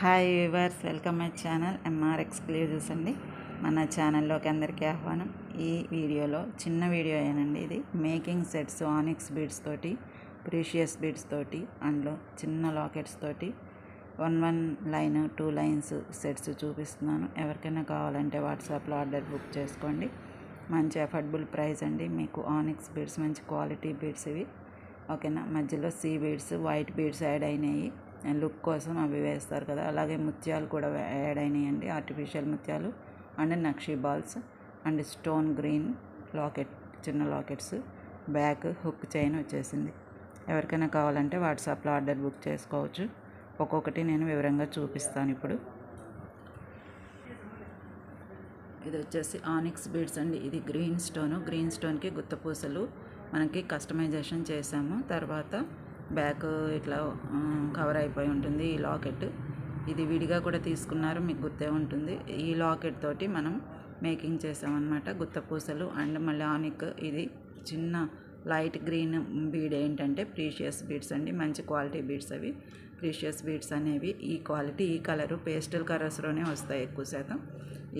Hi viewers welcome my channel MR exclusives అండి. మన ఛానల్లోకి అందరికీ ఆహ్వానం. ఈ వీడియోలో చిన్న వీడియో ఏనండి ఇది. మేకింగ్ సెట్స్ ఆనిక్స్ బీడ్స్ తోటి ప్రీషియస్ బీడ్స్ తోటి అందులో చిన్న లాకెట్స్ తోటి one one line two lines sets చూపిస్తున్నాను. ఎవరికైనా కావాలంటే వాట్సాప్లో ఆర్డర్ బుక్ చేసుకోండి. మంచి అఫోర్డబుల్ ప్రైస్ అండి. మీకు ఆనిక్స్ బీడ్స్ మంచి క్వాలిటీ బీడ్స్ ఇవి. ఓకేనా? మధ్యలో sea beads white beads add అయినాయి. లుక్ కోసం అవి వేస్తారు కదా. అలాగే ముత్యాలు కూడా యాడ్ అయినాయండి. ఆర్టిఫిషియల్ ముత్యాలు and nakshi balls and stone green locket చిన్న లాకెట్స్. బ్యాక్ హుక్ చైన్ వచ్చేసింది. ఎవరికైనా కావాలంటే వాట్సాప్లో ఆర్డర్ బుక్ చేసుకోవచ్చు. ఒక్కొక్కటి నేను వివరంగా చూపిస్తాను ఇప్పుడు. ఇది వచ్చేసి ఆనిక్స్ బీడ్స్ అండి. ఇది గ్రీన్ స్టోను. గ్రీన్ స్టోన్కి గుత్తపూసలు మనకి కస్టమైజేషన్ చేసాము. తర్వాత బ్యాక్ ఇట్లా కవర్ అయిపోయి ఉంటుంది ఈ లాకెట్. ఇది విడిగా కూడా తీసుకున్నారు మీకు గుర్తే ఉంటుంది. ఈ లాకెట్ తోటి మనం మేకింగ్ చేసామన్నమాట గుత్తపూసలు అండ్ మళ్ళీ ఆనిక్ ఇది చిన్న లైట్ గ్రీన్ బీడ్ ఏంటంటే ప్రీషియస్ బీడ్స్ అండి మంచి క్వాలిటీ బీడ్స్ అవి. ప్రీషియస్ బీడ్స్ అనేవి ఈ క్వాలిటీ ఈ కలరు పేస్టల్ కలర్స్లోనే వస్తాయి ఎక్కువ శాతం.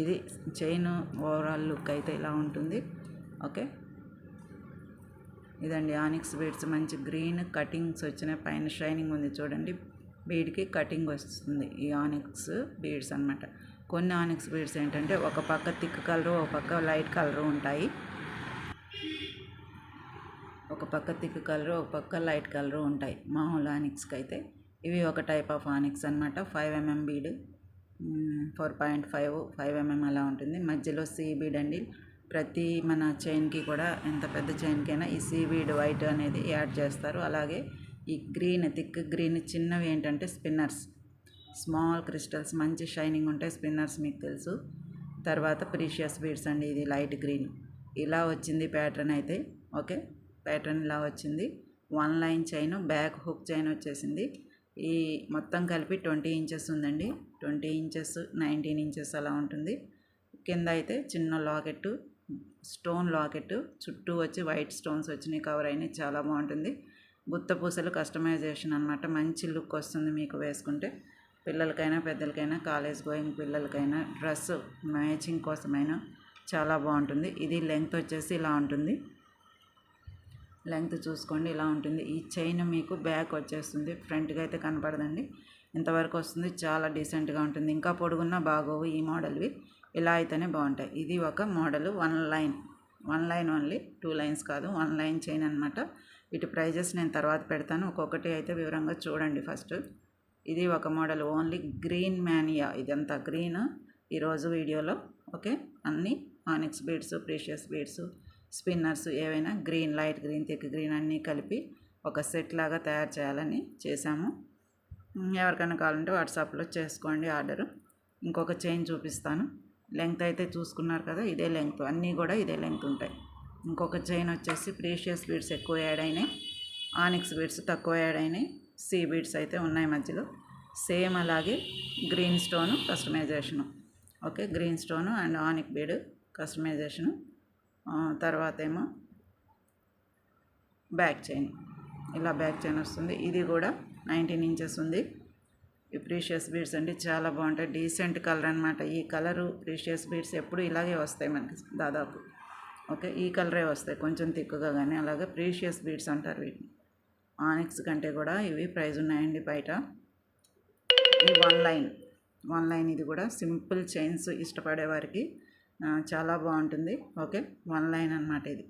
ఇది చైన్ ఓవరాల్ లుక్ అయితే ఇలా ఉంటుంది. ఓకే? ఇదండి ఆనిక్స్ బీడ్స్. మంచి గ్రీన్ కటింగ్స్ వచ్చినాయి. పైన షైనింగ్ ఉంది చూడండి. బీడ్కి కటింగ్ వస్తుంది ఈ ఆనిక్స్ బీడ్స్ అనమాట కొన్ని ఆనిక్స్ బీడ్స్ ఏంటంటే ఒక పక్క థిక్ కలరు ఒక పక్క లైట్ కలరు ఉంటాయి. ఒక పక్క థిక్ కలరు ఒక పక్క లైట్ కలరు ఉంటాయి మామూలు ఆనిక్స్కి అయితే. ఇవి ఒక టైప్ ఆఫ్ ఆనిక్స్ అనమాట five mm bead. Four point five five mm అలా ఉంటుంది. మధ్యలో సీ బీడ్ అండి. ప్రతి మన చైన్కి కూడా ఎంత పెద్ద చైన్కైనా ఈ సీవీడ్ వైట్ అనేది యాడ్ చేస్తారు. అలాగే ఈ గ్రీన్ థిక్ గ్రీన్ చిన్నవి ఏంటంటే స్పిన్నర్స్. స్మాల్ క్రిస్టల్స్ మంచి షైనింగ్ ఉంటాయి స్పిన్నర్స్ మీకు తెలుసు. తర్వాత ప్రీషియస్ బీడ్స్ అండి ఇది లైట్ గ్రీన్. ఇలా వచ్చింది ప్యాటర్న్ అయితే ఓకే? ప్యాటర్న్ ఇలా వచ్చింది. One line chain back hook chain వచ్చేసింది. ఈ మొత్తం కలిపి ట్వంటీ ఇంచెస్ ఉందండి. ట్వంటీ ఇంచెస్ నైన్టీన్ ఇంచెస్ అలా ఉంటుంది. కింద అయితే చిన్న లాకెట్టు స్టోన్ లాకెట్ చుట్టూ వచ్చి వైట్ స్టోన్స్ వచ్చినాయి కవర్ అయినాయి చాలా బాగుంటుంది. గుత్త పూసలు కస్టమైజేషన్ అనమాట మంచి లుక్ వస్తుంది మీకు వేసుకుంటే. పిల్లలకైనా పెద్దలకైనా కాలేజ్ గోయింగ్ పిల్లలకైనా డ్రెస్ మ్యాచింగ్ కోసమైనా చాలా బాగుంటుంది. ఇది లెంగ్త్ వచ్చేసి ఇలా ఉంటుంది. లెంగ్త్ చూసుకోండి ఇలా ఉంటుంది. ఈ చైన్ మీకు బ్యాక్ వచ్చేస్తుంది. ఫ్రంట్గా అయితే కనపడదండి. ఇంతవరకు వస్తుంది. చాలా డీసెంట్గా ఉంటుంది. ఇంకా పొడుగున్నా బాగోవు ఈ మోడల్వి. ఇలా అయితేనే బాగుంటాయి. ఇది ఒక model one line. One line only two lines కాదు. వన్ లైన్ చైన్ అనమాట వీటి ప్రైజెస్ నేను తర్వాత పెడతాను. ఒక్కొక్కటి అయితే వివరంగా చూడండి ఫస్ట్. ఇది ఒక మోడల్ ఓన్లీ గ్రీన్ మ్యానియా ఇదంతా గ్రీన్ ఈరోజు వీడియోలో. ఓకే? అన్నీ onyx beads precious beads spinners ఏవైనా green light green thick green అన్నీ కలిపి ఒక సెట్ లాగా తయారు చేయాలని చేశాము. ఎవరికైనా కావాలంటే వాట్సాప్లో చేసుకోండి ఆర్డరు. ఇంకొక చైన్ చూపిస్తాను. లెంగ్త్ అయితే చూసుకున్నారు కదా ఇదే లెంగ్త్. అన్నీ కూడా ఇదే లెంగ్త్ ఉంటాయి. ఇంకొక చైన్ వచ్చేసి ప్రీషియస్ బీడ్స్ ఎక్కువ యాడ్ అయినాయి. ఆనిక్స్ బీడ్స్ తక్కువ యాడ్ అయినాయి. సీ బీడ్స్ అయితే ఉన్నాయి మధ్యలో. సేమ్ అలాగే green stone customization. Okay green stone and onyx bead customization. తర్వాత ఏమో బ్యాక్ చైన్. ఇలా బ్యాక్ చైన్ వస్తుంది. ఇది కూడా నైన్టీన్ ఇంచెస్ ఉంది. ఈ ప్రీషియస్ బీడ్స్ అండి చాలా బాగుంటాయి. డీసెంట్ కలర్ అనమాట ఈ కలరు ప్రీషియస్ బీడ్స్ ఎప్పుడు ఇలాగే వస్తాయి మనకి దాదాపు. ఓకే ఈ కలరే వస్తాయి. కొంచెం తిక్కుగా కానీ అలాగే ప్రీషియస్ బీడ్స్ అంటారు వీటిని. ఆనిక్స్ కంటే కూడా ఇవి ప్రైజ్ ఉన్నాయండి బయట. ఈ వన్ లైన్. వన్ లైన్ ఇది కూడా సింపుల్ చైన్స్ ఇష్టపడే వారికి చాలా బాగుంటుంది. ఓకే వన్ లైన్ అనమాట ఇది.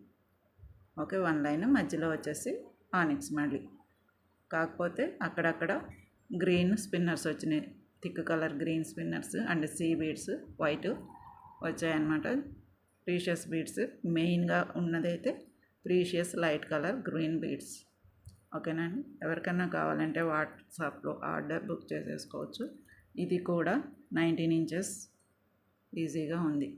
ఓకే వన్ లైన్ మధ్యలో వచ్చేసి ఆనిక్స్ మళ్ళీ. కాకపోతే అక్కడక్కడ గ్రీన్ స్పిన్నర్స్ వచ్చినాయి. Thick colour green spinners and sea beads white వచ్చాయన్నమాట. ప్రీషియస్ బీడ్స్ మెయిన్గా ఉన్నదైతే precious light colour green beads. ఓకేనండి ఎవరికైనా కావాలంటే వాట్సాప్లో ఆర్డర్ బుక్ చేసేసుకోవచ్చు. ఇది కూడా నైన్టీన్ ఇంచెస్ ఈజీగా ఉంది.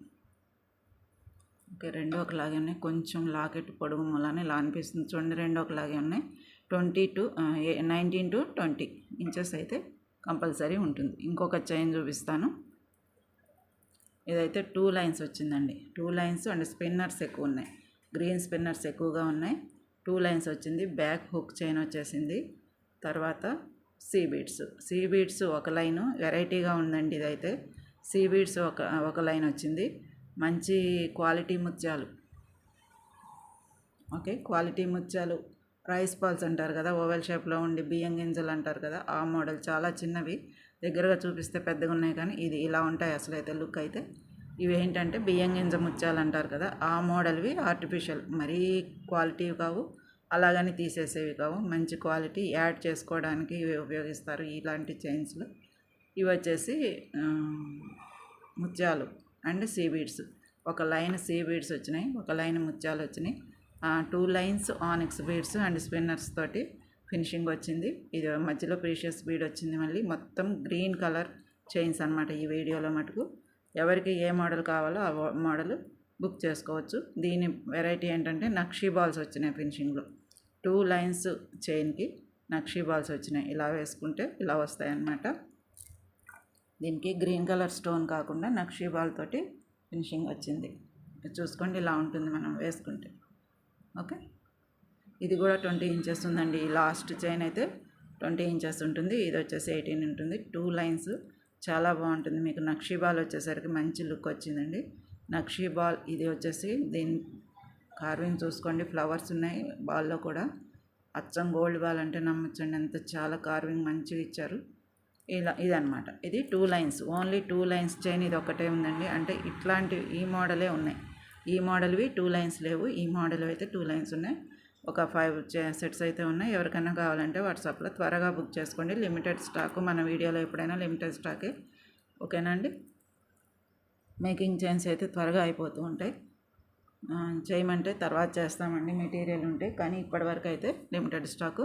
ఓకే రెండు ఒకలాగే ఉన్నాయి. కొంచెం లాకెట్ పొడుగు మూలానే ఇలా అనిపిస్తుంది. చూడండి రెండు ఒకలాగే ఉన్నాయి. Twenty to nineteen to twenty inches అయితే కంపల్సరీ ఉంటుంది. ఇంకొక చైన్ చూపిస్తాను. ఇదైతే టూ లైన్స్ వచ్చిందండి. టూ లైన్స్ అండ్ స్పిన్నర్స్ ఎక్కువ ఉన్నాయి. గ్రీన్ స్పిన్నర్స్ ఎక్కువగా ఉన్నాయి. టూ లైన్స్ వచ్చింది. బ్యాక్ హుక్ చైన్ వచ్చేసింది. తర్వాత సీ బీడ్స్. సీ బీడ్స్ ఒక లైను. వెరైటీగా ఉందండి ఇదైతే. సీ బీడ్స్ ఒక ఒక లైన్ వచ్చింది. మంచి క్వాలిటీ ముత్యాలు. ఓకే క్వాలిటీ ముత్యాలు రైస్ బాల్స్ అంటారు కదా ఓవెల్ షేప్లో ఉండి బియ్యం గింజలు అంటారు కదా ఆ మోడల్ చాలా చిన్నవి. దగ్గరగా చూపిస్తే పెద్దగా ఉన్నాయి కానీ ఇది ఇలా ఉంటాయి అసలు అయితే లుక్ అయితే. ఇవి ఏంటంటే బియ్యం గింజ ముత్యాలు అంటారు కదా ఆ మోడల్వి ఆర్టిఫిషియల్ మరీ క్వాలిటీ కావు అలాగని తీసేసేవి కావు. మంచి క్వాలిటీ యాడ్ చేసుకోవడానికి ఇవి ఉపయోగిస్తారు ఇలాంటి చైన్స్లు. ఇవి వచ్చేసి ముత్యాలు అండ్ సీ బీడ్స్. ఒక లైన్ సీ బీడ్స్ వచ్చినాయి ఒక లైన్ ముత్యాలు వచ్చినాయి. Two lines onyx beads and spinners తోటి ఫినిషింగ్ వచ్చింది. ఇది మధ్యలో ప్రీషియస్ బీడ్ వచ్చింది మళ్ళీ. మొత్తం గ్రీన్ కలర్ చైన్స్ అనమాట ఈ వీడియోలో మటుకు. ఎవరికి ఏ మోడల్ కావాలో ఆ మోడల్ బుక్ చేసుకోవచ్చు. దీని వెరైటీ ఏంటంటే నక్షీ బాల్స్ వచ్చినాయి ఫినిషింగ్లో. టూ లైన్స్ చైన్కి నక్షీ బాల్స్ వచ్చినాయి. ఇలా వేసుకుంటే ఇలా వస్తాయి అన్నమాట. దీనికి గ్రీన్ కలర్ స్టోన్ కాకుండా నక్షీ బాల్ తోటి ఫినిషింగ్ వచ్చింది. చూసుకోండి ఇలా ఉంటుంది మనం వేసుకుంటే. ఓకే. ఇది కూడా ట్వంటీ ఇంచెస్ ఉందండి. ఈ లాస్ట్ చైన్ అయితే ట్వంటీ ఇంచెస్ ఉంటుంది. ఇది వచ్చేసి ఎయిటీన్ ఉంటుంది. Two lines. చాలా బాగుంటుంది. మీకు నక్షీ బాల్ వచ్చేసరికి మంచి లుక్ వచ్చిందండి. నక్షీ బాల్ ఇది వచ్చేసి దీని కార్వింగ్ చూసుకోండి. ఫ్లవర్స్ ఉన్నాయి బాల్లో కూడా. అచ్చం గోల్డ్ బాల్ అంటే నమ్మచ్చండి. అంత చాలా కార్వింగ్ మంచిగా ఇచ్చారు. ఇలా ఇదనమాట ఇది two lines. Only two lines chain ఇది ఒకటే ఉందండి. అంటే ఇట్లాంటి ఈ మోడలే ఉన్నాయి. ఈ మోడల్వి టూ లైన్స్ లేవు. ఈ మోడల్ అయితే టూ లైన్స్ ఉన్నాయి. ఒక ఫైవ్ సెట్స్ అయితే ఉన్నాయి. ఎవరికైనా కావాలంటే వాట్సాప్లో త్వరగా బుక్ చేసుకోండి. లిమిటెడ్ స్టాక్ మన వీడియోలో ఎప్పుడైనా లిమిటెడ్ స్టాకే. ఓకేనా అండి? మేకింగ్ చైన్స్ అయితే త్వరగా అయిపోతూ ఉంటాయి. చేయమంటే తర్వాత చేస్తామండి. మెటీరియల్ ఉంటే కానీ ఇప్పటివరకు అయితే లిమిటెడ్ స్టాకు.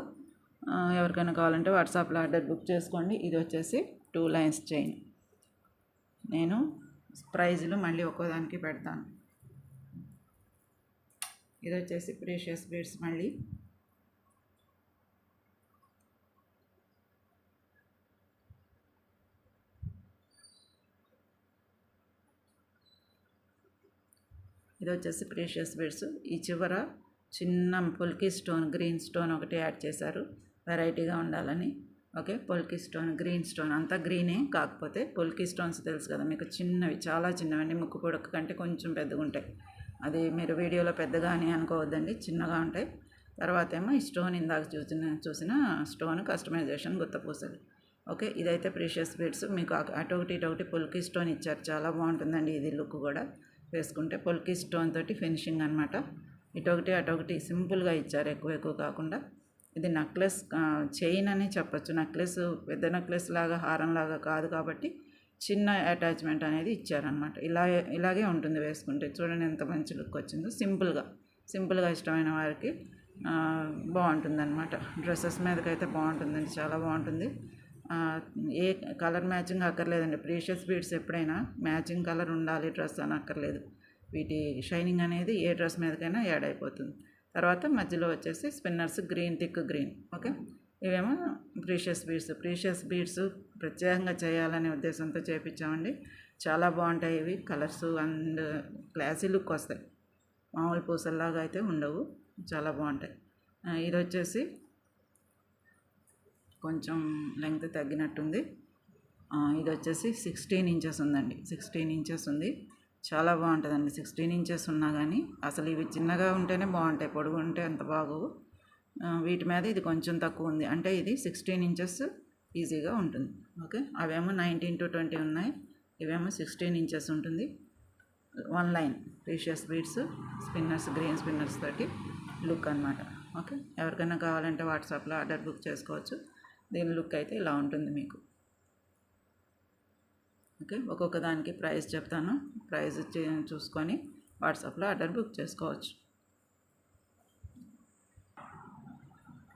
ఎవరికైనా కావాలంటే వాట్సాప్లో ఆర్డర్ బుక్ చేసుకోండి. ఇది వచ్చేసి టూ లైన్స్ చైన్. నేను ప్రైజులు మళ్ళీ ఒక్కోదానికి పెడతాను. ఇది వచ్చేసి ప్రీషియస్ బీడ్స్ మళ్ళీ. ఇది వచ్చేసి ప్రీషియస్ బీడ్స్. ఈ చివర చిన్న పొల్కి స్టోన్ గ్రీన్ స్టోన్ ఒకటి యాడ్ చేశారు. వెరైటీగా ఉండాలని. Okay polki stone green stone. అంతా గ్రీనే కాకపోతే పొల్కి స్టోన్స్ తెలుసు కదా మీకు. చిన్నవి చాలా చిన్నవండి ముక్కు పొడక కంటే కొంచెం పెద్దగా ఉంటాయి అది మీరు వీడియోలో పెద్దగా అని అనుకోవద్దండి చిన్నగా ఉంటాయి. తర్వాత ఏమో ఈ స్టోన్ ఇందాక చూసిన చూసిన స్టోన్ కస్టమైజేషన్ గుత్తపూసలు ఓకే ఇదైతే ప్రీషియస్ బీడ్స్. మీకు అటొకటి అటు ఒకటి ఇటు ఒకటి పొల్కి స్టోన్ ఇచ్చారు. చాలా బాగుంటుందండి ఇది లుక్ కూడా. వేసుకుంటే పొల్కి స్టోన్ తోటి ఫినిషింగ్ అనమాట ఇటొకటి అటొకటి సింపుల్గా ఇచ్చారు ఎక్కువ ఎక్కువ కాకుండా. ఇది నెక్లెస్ చైన్ అని చెప్పొచ్చు. నెక్లెస్ పెద్ద నెక్లెస్ లాగా హారం లాగా కాదు కాబట్టి చిన్న అటాచ్మెంట్ అనేది ఇచ్చారనమాట ఇలా ఇలాగే ఉంటుంది వేసుకుంటే. చూడండి ఎంత మంచి లుక్ వచ్చిందో. సింపుల్గా సింపుల్గా ఇష్టమైన వారికి బాగుంటుందన్నమాట. డ్రెస్సెస్ డ్రెస్సెస్ మీదకైతే బాగుంటుందండి. చాలా బాగుంటుంది. ఏ కలర్ మ్యాచింగ్ అక్కర్లేదండి. ప్రీషియస్ బీడ్స్ ఎప్పుడైనా మ్యాచింగ్ కలర్ ఉండాలి డ్రెస్ అని అక్కర్లేదు. వీటి షైనింగ్ అనేది ఏ డ్రెస్ మీదకైనా యాడ్ అయిపోతుంది. తర్వాత మధ్యలో వచ్చేసి spinners green thick green okay ఇవేమో ప్రీషియస్ బీడ్స్ ప్రీషియస్ బీడ్స్ ప్రత్యేకంగా చేయాలనే ఉద్దేశంతో చేపించామండి. చాలా బాగుంటాయి ఇవి కలర్స్ అండ్ క్లాసీ లుక్ వస్తాయి. మామూలు పూసల్లాగా అయితే ఉండవు చాలా బాగుంటాయి. ఇది వచ్చేసి కొంచెం లెంగ్త్ తగ్గినట్టుంది. ఇది వచ్చేసి సిక్స్టీన్ ఇంచెస్ ఉందండి. సిక్స్టీన్ ఇంచెస్ ఉంది. చాలా బాగుంటుందండి. సిక్స్టీన్ ఇంచెస్ ఉన్నా కానీ అసలు ఇవి చిన్నగా ఉంటేనే బాగుంటాయి పొడుగు ఉంటే అంత బాగోవు. వీటి మీద ఇది కొంచెం తక్కువ ఉంది. అంటే ఇది సిక్స్టీన్ ఇంచెస్ ఈజీగా ఉంటుంది. ఓకే? అవేమో నైన్టీన్ టు ట్వంటీ ఉన్నాయి. ఇవేమో సిక్స్టీన్ ఇంచెస్ ఉంటుంది. One line precious beads spinners green spinners తోటి లుక్ అనమాట ఓకే? ఎవరికైనా కావాలంటే వాట్సాప్లో ఆర్డర్ బుక్ చేసుకోవచ్చు. దీని లుక్ అయితే ఇలా ఉంటుంది మీకు. ఓకే? ఒక్కొక్క దానికి ప్రైస్ చెప్తాను. ప్రైస్ చే- చూసుకొని వాట్సాప్లో ఆర్డర్ బుక్ చేసుకోవచ్చు.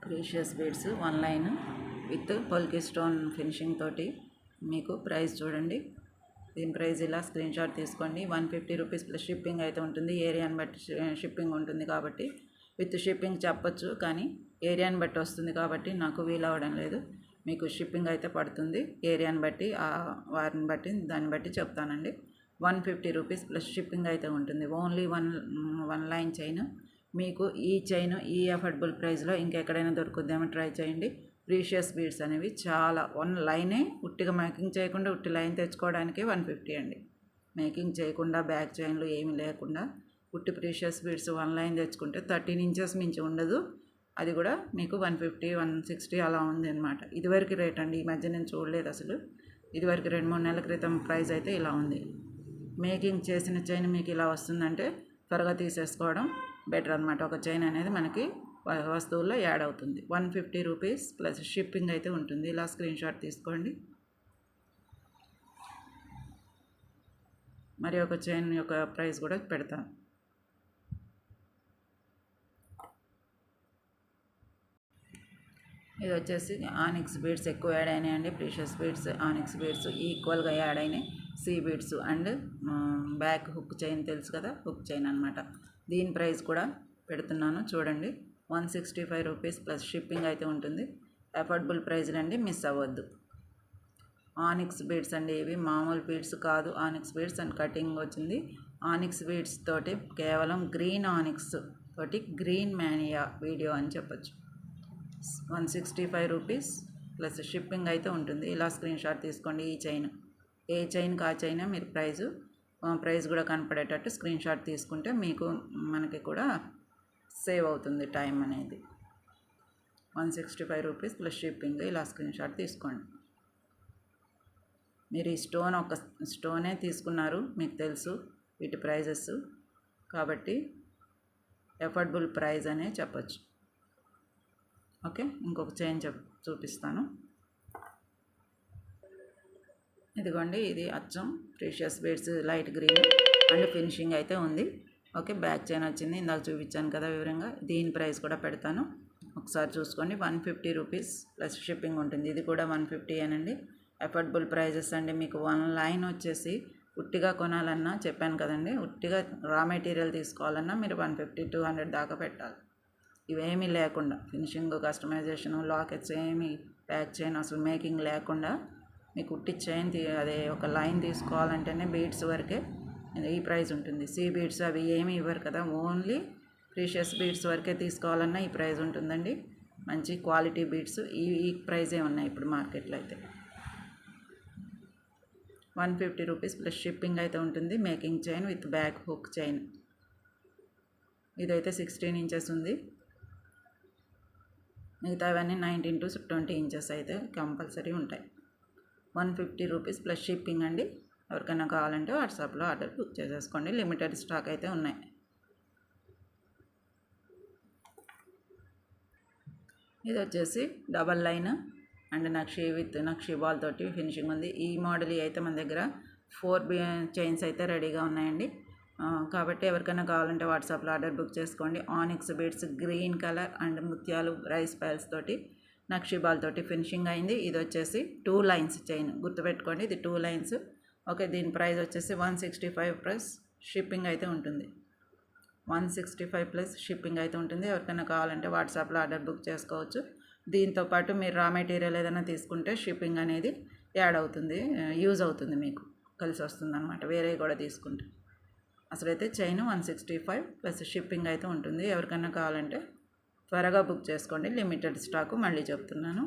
Precious beads one line with polki stone finishing తోటి మీకు ప్రైస్ చూడండి. దీని ప్రైస్ ఇలా స్క్రీన్ షాట్ తీసుకోండి. One fifty rupees plus shipping అయితే ఉంటుంది. ఏరియాని బట్టి షిప్పింగ్ ఉంటుంది కాబట్టి. విత్ షిప్పింగ్ చెప్పొచ్చు కానీ ఏరియాని బట్టి వస్తుంది కాబట్టి నాకు వీలు అవ్వడం లేదు. మీకు షిప్పింగ్ అయితే పడుతుంది. ఏరియాని బట్టి ఆ వారిని బట్టి దాన్ని బట్టి చెప్తానండి. One fifty rupees plus shipping అయితే ఉంటుంది. Only one one line chain. మీకు ఈ చైన్ ఈ అఫోర్డబుల్ ప్రైస్లో ఇంకెక్కడైనా దొరుకుద్దేమో ట్రై చేయండి. ప్రీషియస్ బీడ్స్ అనేవి చాలా వన్ లైనే ఉట్టిగా మేకింగ్ చేయకుండా ఉట్టి లైన్ తెచ్చుకోవడానికి వన్ ఫిఫ్టీ అండి. మేకింగ్ చేయకుండా బ్యాక్ చైన్లు ఏమీ లేకుండా ఉట్టి ప్రీషియస్ బీడ్స్ వన్ లైన్ తెచ్చుకుంటే థర్టీన్ ఇంచెస్ మించి ఉండదు. అది కూడా మీకు వన్ ఫిఫ్టీ వన్ సిక్స్టీ అలా ఉంది అనమాట ఇదివరకు రేట్ అండి ఈ మధ్య నేను చూడలేదు అసలు. ఇదివరకు రెండు మూడు నెలల క్రితం ప్రైస్ అయితే ఇలా ఉంది. మేకింగ్ చేసిన చైన్ మీకు ఇలా వస్తుందంటే త్వరగా తీసేసుకోవడం బెటర్ అనమాట ఒక చైన్ అనేది మనకి వస్తువుల్లో యాడ్ అవుతుంది. One fifty rupees plus shipping అయితే ఉంటుంది. ఇలా స్క్రీన్ షాట్ తీసుకోండి. మరి ఒక చైన్ యొక్క ప్రైస్ కూడా పెడతాను. ఇది వచ్చేసి ఆనిక్స్ బీడ్స్ ఎక్కువ యాడ్ అయినాయండి. ప్రీషియస్ బీడ్స్ ఆనిక్స్ బీడ్స్ ఈక్వల్గా యాడ్ అయినాయి. Sea beads and back hook chain తెలుసు కదా? హుక్ చైన్ అనమాట దీని ప్రైస్ కూడా పెడుతున్నాను. చూడండి. One sixty five rupees plus shipping అయితే ఉంటుంది. అఫోర్డబుల్ ప్రైజ్లు అండి మిస్ అవ్వద్దు. ఆనిక్స్ బీడ్స్ అండి ఇవి. మామూలు బీడ్స్ కాదు. ఆనిక్స్ బీడ్స్ అండ్ కటింగ్ వచ్చింది. ఆనిక్స్ బీడ్స్ తోటి కేవలం గ్రీన్ ఆనిక్స్ తోటి గ్రీన్ మ్యానియా వీడియో అని చెప్పొచ్చు. One sixty five rupees plus shipping అయితే ఉంటుంది. ఇలా స్క్రీన్ షాట్ తీసుకోండి. ఈ చైన్. ఏ చైన్కి ఆ చైన్ మీరు ప్రైజు. ప్రైస్ కూడా కనపడేటట్టు స్క్రీన్ షాట్ తీసుకుంటే మీకు మనకి కూడా సేవ్ అవుతుంది టైం అనేది. One sixty five rupees plus shipping ఇలా స్క్రీన్ షాట్ తీసుకోండి. మీరు ఈ స్టోన్ ఒక స్టోనే తీసుకున్నారు మీకు తెలుసు వీటి ప్రైజెస్. కాబట్టి ఎఫర్డబుల్ ప్రైస్ అనే చెప్పచ్చు. ఓకే ఇంకొక చైన్ చెప్ చూపిస్తాను. ఇదిగోండి ఇది అచ్చం precious beads light green and finishing అయితే ఉంది. ఓకే బ్యాక్ చైన్ వచ్చింది ఇందాక చూపించాను కదా వివరంగా. దీని ప్రైస్ కూడా పెడతాను. ఒకసారి చూసుకోండి. One fifty rupees plus shipping ఉంటుంది. ఇది కూడా వన్ ఫిఫ్టీ అనండి. అఫోర్డబుల్ ప్రైజెస్ అండి. మీకు వన్ లైన్ వచ్చేసి ఉట్టిగా కొనాలన్నా చెప్పాను కదండి. ఉట్టిగా రా మెటీరియల్ తీసుకోవాలన్నా మీరు వన్ ఫిఫ్టీ టూ హండ్రెడ్ దాకా పెట్టాలి. ఇవేమీ లేకుండా ఫినిషింగ్ కస్టమైజేషన్ లాకెట్స్ ఏమీ ప్యాక్ చేయను. అసలు మేకింగ్ లేకుండా మీకు ఉట్టి చైన్ తీ అదే ఒక లైన్ తీసుకోవాలంటేనే బీడ్స్ వరకే ఈ ప్రైస్ ఉంటుంది. సీ బీడ్స్ అవి ఏమీ ఇవ్వరు కదా. ఓన్లీ ప్రీషియస్ బీడ్స్ వరకే తీసుకోవాలన్నా ఈ ప్రైస్ ఉంటుందండి. మంచి క్వాలిటీ బీడ్స్ ఈ ఈ ప్రైజే ఉన్నాయి ఇప్పుడు మార్కెట్లో అయితే. One fifty rupees plus shipping అయితే ఉంటుంది. Making chain with back hook chain. ఇదైతే సిక్స్టీన్ ఇంచెస్ ఉంది. మిగతావన్నీ నైన్టీన్ టు ట్వంటీ ఇంచెస్ అయితే కంపల్సరీ ఉంటాయి. One fifty rupees plus shipping అండి. ఎవరికైనా కావాలంటే వాట్సాప్లో ఆర్డర్ బుక్ చేసేసుకోండి. లిమిటెడ్ స్టాక్ అయితే ఉన్నాయి. ఇది వచ్చేసి double line and nakshi with nakshi ball తోటి ఫినిషింగ్ ఉంది. ఈ మోడల్ అయితే మన దగ్గర ఫోర్ బి చైన్స్ అయితే రెడీగా ఉన్నాయండి. కాబట్టి ఎవరికైనా కావాలంటే వాట్సాప్లో ఆర్డర్ బుక్ చేసుకోండి. Onyx beads green colour and ముత్యాలు రైస్ పైల్స్ తోటి నక్షి బాల్ తోటి ఫినిషింగ్ అయింది. ఇది వచ్చేసి టూ లైన్స్ చైన్ గుర్తుపెట్టుకోండి. ఇది టూ లైన్స్ ఓకే దీని ప్రైస్ వచ్చేసి one sixty five plus shipping అయితే ఉంటుంది. One sixty five plus shipping అయితే ఉంటుంది. ఎవరికైనా కావాలంటే వాట్సాప్లో ఆర్డర్ బుక్ చేసుకోవచ్చు. దీంతో పాటు మీరు రా మెటీరియల్ ఏదైనా తీసుకుంటే షిప్పింగ్ అనేది యాడ్ అవుతుంది యూజ్ అవుతుంది మీకు. కలిసి వస్తుంది అనమాట వేరే కూడా తీసుకుంటే. అసలైతే chain one sixty five plus shipping అయితే ఉంటుంది. ఎవరికైనా కావాలంటే త్వరగా బుక్ చేసుకోండి. లిమిటెడ్ స్టాకు మళ్ళీ చెప్తున్నాను.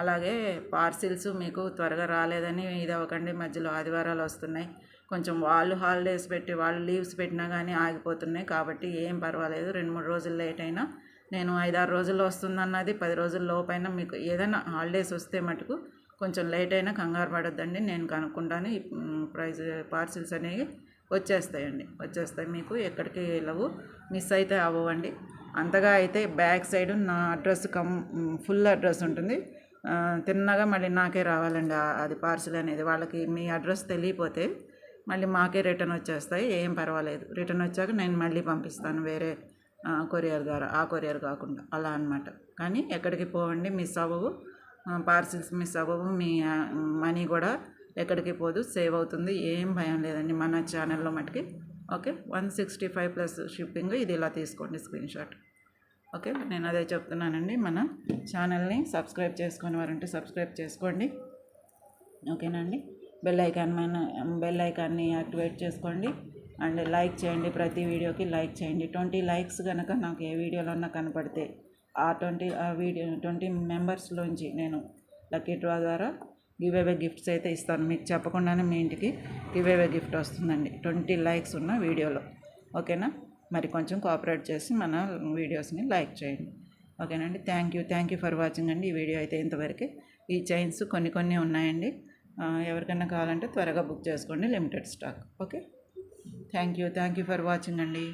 అలాగే పార్సిల్స్ మీకు త్వరగా రాలేదని ఇది అవ్వకండి. మధ్యలో ఆదివారాలు వస్తున్నాయి. కొంచెం వాళ్ళు హాలిడేస్ పెట్టి వాళ్ళు లీవ్స్ పెట్టినా కానీ ఆగిపోతున్నాయి. కాబట్టి ఏం పర్వాలేదు. రెండు మూడు రోజులు లేట్ అయినా నేను ఐదారు రోజుల్లో వస్తుందన్నది పది రోజుల లోపైన మీకు ఏదైనా హాలిడేస్ వస్తే మటుకు కొంచెం లేట్ అయినా కంగారు పడొద్దండి. నేను కనుక్కుంటాను. ప్రైజ్ ప్రైస్ పార్సిల్స్ అనేవి వచ్చేస్తాయండి. వచ్చేస్తాయి మీకు. ఎక్కడికి వెళ్ళవు. మిస్ అయితే అవ్వండి అంతగా అయితే బ్యాక్ సైడ్ నా అడ్రస్ కం ఫుల్ అడ్రస్ ఉంటుంది. తిన్నగా మళ్ళీ నాకే రావాలండి అది పార్సిల్ అనేది. వాళ్ళకి మీ అడ్రస్ తెలియపోతే మళ్ళీ మాకే రిటర్న్ వచ్చేస్తాయి. ఏం పర్వాలేదు. రిటర్న్ వచ్చాక నేను మళ్ళీ పంపిస్తాను వేరే కొరియర్ ద్వారా. ఆ కొరియర్ కాకుండా అలా అన్నమాట. కానీ ఎక్కడికి పోవండి మిస్ అవ్వవు. పార్సిల్స్ మిస్ అవ్వవు. మీ మనీ కూడా ఎక్కడికి పోదు. సేవ్ అవుతుంది. ఏం భయం లేదండి మన ఛానల్లో మటుకి. Okay? One sixty five plus shipping ఇది ఇలా తీసుకోండి స్క్రీన్ షాట్ ఓకే నేను అదే చెప్తున్నానండి. మన ఛానల్ని సబ్స్క్రైబ్ చేసుకునే వారంటే సబ్స్క్రైబ్ చేసుకోండి. ఓకేనండి? బెల్ ఐకాన్ మన బెల్ ఐకాన్ని యాక్టివేట్ చేసుకోండి. అండ్ లైక్ చేయండి ప్రతి వీడియోకి లైక్ చేయండి. ట్వంటీ లైక్స్ కనుక నాకు ఏ వీడియోలో కనపడితే ఆ ట్వంటీ ఆ వీడియో ట్వంటీ మెంబర్స్లోంచి నేను లక్కీ డ్రా ద్వారా గివ్ అవే గిఫ్ట్స్ అయితే ఇస్తాను. మీకు చెప్పకుండానే మీ ఇంటికి గివ్ అవే గిఫ్ట్ వస్తుందండి. ట్వంటీ లైక్స్ ఉన్న వీడియోలో. ఓకేనా? మరి కొంచెం కోఆపరేట్ చేసి మన వీడియోస్ని లైక్ చేయండి. ఓకేనండి? Thank you thank you for watching అండి ఈ వీడియో అయితే ఇంతవరకే. ఈ చైన్స్ కొన్ని కొన్ని ఉన్నాయండి. ఎవరికైనా కావాలంటే త్వరగా బుక్ చేసుకోండి. Limited stock okay thank you thank you for watching అండి.